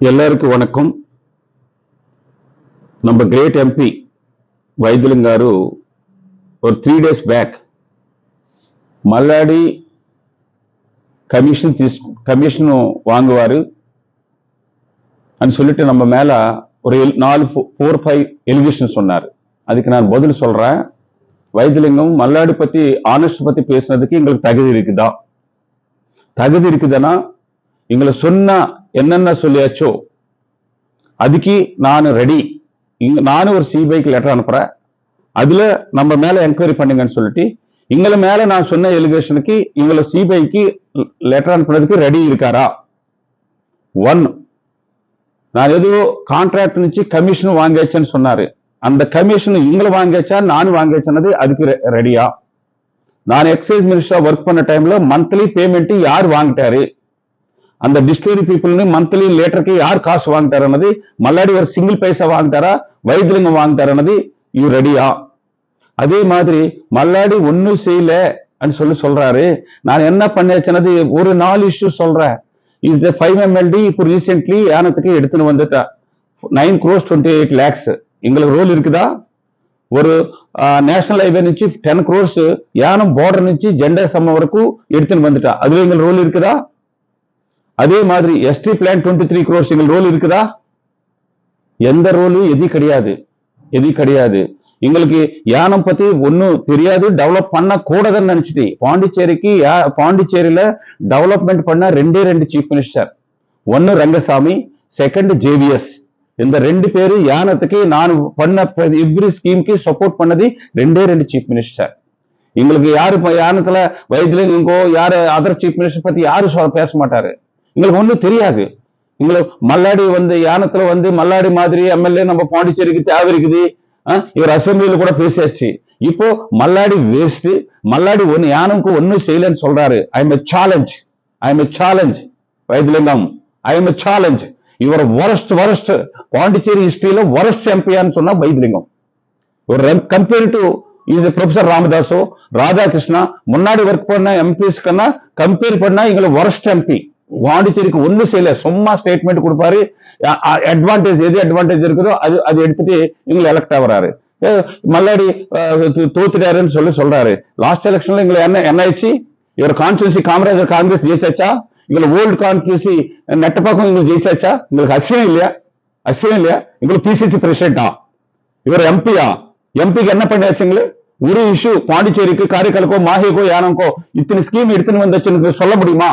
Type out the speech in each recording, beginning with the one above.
ಎಲ್ಲರಿಗೂ వణకం நம்ம great MP వైద్యులం గారు ஒரு three days back Malladi commission these commission வாங்குவாரு అని சொல்லிட்டு நம்ம மேல ஒரு எல்- நாலு ஃபோர் ஃபைவ் எலிகேஷன் சொன்னார் அதுக்கு நான் பதில் சொல்றேன் வைத்திலிங்கம் மல்லாடி பத்தி ஆனஸ்ட் பத்தி பேசுனதுக்கு எங்களுக்கு தகுதி இருக்குதா தகுதி இருக்குதுன்னா எங்களை சொன்னா என்னென்ன சொல்லியாச்சோ அதுக்கு நான் ரெடி நானும் ஒரு சிபிஐக்கு லெட்டர் அனுப்புறேன். அதுல நம்ம மேல என்கொயரி பண்ணுங்கன்னு சொல்லிட்டு எங்களை மேல நான் சொன்ன எலிகேஷனுக்கு எங்களை சிபிஐக்கு லெட்டர் அனுப்புறதுக்கு ரெடி இருக்காரா? ஒன் நான் ஏதோ கான்ட்ராக்ட் నుంచి கமிஷன் வாங்கியாச்சேன்னு சொன்னாரு. அந்த கமிஷன் எங்களை வாங்கியாச்சா நானும் வாங்கியாச்சுன்னது அதுக்கு ரெடியா நான் எக்ஸைஸ் மினிஸ்டரா ஒர்க் பண்ண டைம்ல மந்த்லி பேமெண்ட் யார் வாங்கிட்டாரு? அந்த டிஸ்டோரி பீப்புள்னு మంత్లీ లీటర్కి యారు కాసు వాంగుతారు மல்லாடி ஒரு சிங்கிள் பைசா పైసా వాంగుతారా వైద్యులంగా వాంగుతారు అన్నది இவர் ரெடியா அதே மாதிரி மல்லாடி ஒன்றும் செய்யல சொல்லி சொல்றாரு. நான் என்ன பண்ணேச்சுனது ஒரு நாலு இஷ்யூ சொல்றேன். இது ஃபைவ் எம்எல்டி இப்போ ரீசென்ட்லி ஏனத்துக்கு எடுத்துன்னு வந்துட்டா. Nine crores twenty eight lakhs எங்களுக்கு ரோல் இருக்குதா? ஒரு నేషనల్ హైవే నుంచి டென் క్రోర్స్ యానం போர்டர் నుంచి జెండా సమ్మ வரைக்கும் எடுத்துன்னு வந்துட்டா. అదిలో எங்களுக்கு రోల్ இருக்குதா? அதே மாதிரி ST plan twenty three crores எங்கள் ரோல் இருக்குதா? எந்த ரோலும் எது கிடையாது. எது கிடையாது. எங்களுக்கு யானம் பத்தி ஒன்றும் தெரியாது. டெவலப் பண்ண கூடாதுன்னு நினைச்சிட்டு பாண்டிச்சேரிக்கு யா- பாண்டிச்சேரியில டெவலப்மெண்ட் பண்ண ரெண்டே ரெண்டு சீஃப் மினிஸ்டர் ஒன்னு ரங்கசாமி செகண்ட் ஜேவிஎஸ் இந்த ரெண்டு பேரும் யானத்துக்கு நான் பண்ண எவ்ரி ஸ்கீம்க்கு சப்போர்ட் பண்ணது ரெண்டே ரெண்டு சீஃப் மினிஸ்டர் எங்களுக்கு யாரு யானத்துல வைத்திலிங்கோ யாரு அதர் சீஃப் மினிஸ்டர் பத்தி யாரும் பேச மாட்டாரு. எங்களுக்கு ஒன்றும் தெரியாது. எங்களுக்கு மல்லாடி வந்து யானத்துல வந்து மல்லாடி மாதிரி எம்எல்ஏ நம்ம பாண்டிச்சேரிக்கு தேவை இருக்குது. இவர் அசெம்பிளியில கூட பேசியாச்சு. இப்போ மல்லாடி வேஸ்ட் மல்லாடி ஒன்னு யானுக்கு ஒன்னும் செய்யலன்னு சொல்றாரு. I am challenge I am challenge Vaithilingam I am challenge இவர் ஒரஸ்ட் ஒரஸ்ட் பாண்டிச்சேரி ஹிஸ்டரியில ஒரஸ்ட் எம்பியான்னு சொன்னா வைத்தியலிங்கம் ஒரு கம்பேர் டு இது ப்ரொஃபசர் ராமதாஸோ ராதாகிருஷ்ணா முன்னாடி ஒர்க் பண்ண எம்பிஸ் கన్నా கம்பேர் பண்ணா எங்களை ஒரஸ்ட் எம்பி பாண்டிச்சேரிக்கு ஒன்றும் செய்யல. சும்மா ஸ்டேட்மெண்ட் கொடுப்பாரு. அட்வான்டேஜ் எது அட்வான்டேஜ் இருக்குதோ அது அது எடுத்துட்டு எங்களை எலெக்ட் ஆகுறாரு. மல்லாடி அஹ், தோத்துட்டாருன்னு சொல்லி சொல்றாரு. லாஸ்ட் எலெக்ஷன்ல எங்களை என்ன என்ன ஆயிடுச்சு? இவர் கான்ஸ்டியூன்சி காமராஜர் காங்கிரஸ் ஜெயிச்சாச்சா? எங்களை ஓல்டு கான்ஸ்டியூன்சி பக்கம் எங்களுக்கு ஜெயிச்சாச்சா? எங்களுக்கு அசியம் இல்லையா? அசியம் இல்லையா? எங்களுக்கு பிசிசி பிரசிடண்டா இவர் எம்பியா எம்பிக்கு என்ன பண்ணியாச்சுங்களே ஒரு இஷ்யூ பாண்டிச்சேரிக்கு காரைக்காலுக்கோ மாஹேக்கோ யானம்கோ இத்தனை ஸ்கீம் எடுத்துன்னு வந்துச்சுன்னு சொல்ல முடியுமா?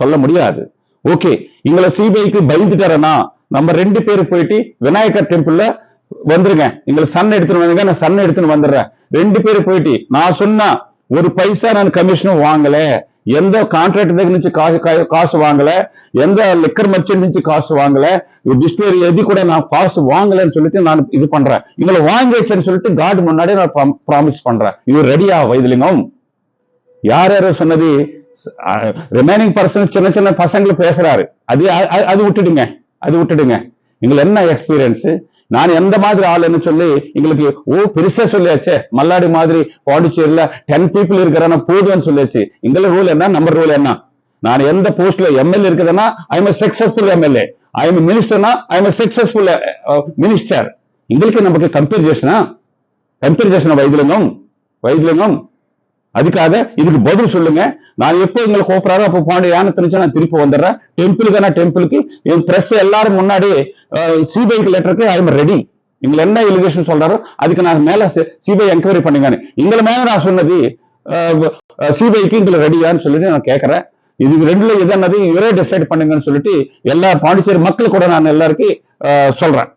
சொல்ல முடியாது ஓகே எங்களை சிபிஐக்கு பயந்துட்டாரனா நம்ம ரெண்டு பேர் போயிட்டு விநாயகர் டெம்பிள்ல வந்துருங்க எங்களை சன் எடுத்துன்னு வந்துங்க நான் சன் எடுத்துன்னு வந்துடுறேன் ரெண்டு பேர் போயிட்டு நான் சொன்னா ஒரு பைசா நான் கமிஷனும் வாங்கல எந்த கான்ட்ராக்ட் దగ్గర నుంచి காசு கா- காசு வாங்கல எந்த லிக்கர் மர்ச்சன்ட் నుంచి காசு வாங்கல டிஸ்பிளே எது கூட நான் காசு வாங்கலன்னு சொல்லிட்டு நான் இது பண்றேன் இவங்களை வாங்கிச்சுன்னு சொல்லிட்டு காட் முன்னாடி நான் ப்ராமிஸ் பண்றேன் இவர் ரெடியா வைத்திலிங்கம் யார் யாரோ சொன்னது ரிமைனிங் பர்சன் சின்ன சின்ன பசங்களை பேசுறாரு. அது அது விட்டுடுங்க. அது விட்டுடுங்க. எங்களுக்கு என்ன எக்ஸ்பீரியன்ஸ் நான் எந்த மாதிரி ஆளுன்னு சொல்லி எங்களுக்கு ஓ பெருசா சொல்லியாச்சே. மல்லாடி மாதிரி பாண்டிச்சேரியில டென் பீப்புள் இருக்கிறான போதும்னு சொல்லியாச்சு. எங்களை ரூல் என்ன? நம்ம ரூல் என்ன? நான் எந்த போஸ்ட்ல எம்எல்ஏ இருக்குதுன்னா I am successful MLA I am மினிஸ்டர்னா I am successful minister எங்களுக்கு நமக்கு கம்பேரிசனா கம்பேரிசன் வைத்திலிங்கம்? வைத்திலிங்கம்? அதுக்காக இதுக்கு பதில் சொல்லுங்க. நான் எப்போ எங்களை கூப்பிடாரோ அப்போ பாண்டி யானை தெரிஞ்சா நான் திருப்பி வந்துடுறேன். டெம்பிளுக்கு நான் டெம்பிளுக்கு என் பிரஸ் எல்லாரும் முன்னாடி சிபிஐக்கு லெட்டருக்கு ஐ எம் ரெடி எங்களை என்ன எலிகேஷன் சொல்றாரோ அதுக்கு நான் மேல சிபிஐ என்கொயரி பண்ணுங்கன்னு எங்களை மேல நான் சொன்னது சிபிஐக்கு எங்களை ரெடியான்னு சொல்லிட்டு நான் கேட்கறேன். இதுக்கு ரெண்டுல எது என்னது? இவரே டிசைட் பண்ணுங்கன்னு சொல்லிட்டு எல்லா பாண்டிச்சேரி மக்கள் கூட நான் எல்லாருக்கும் சொல்றேன்.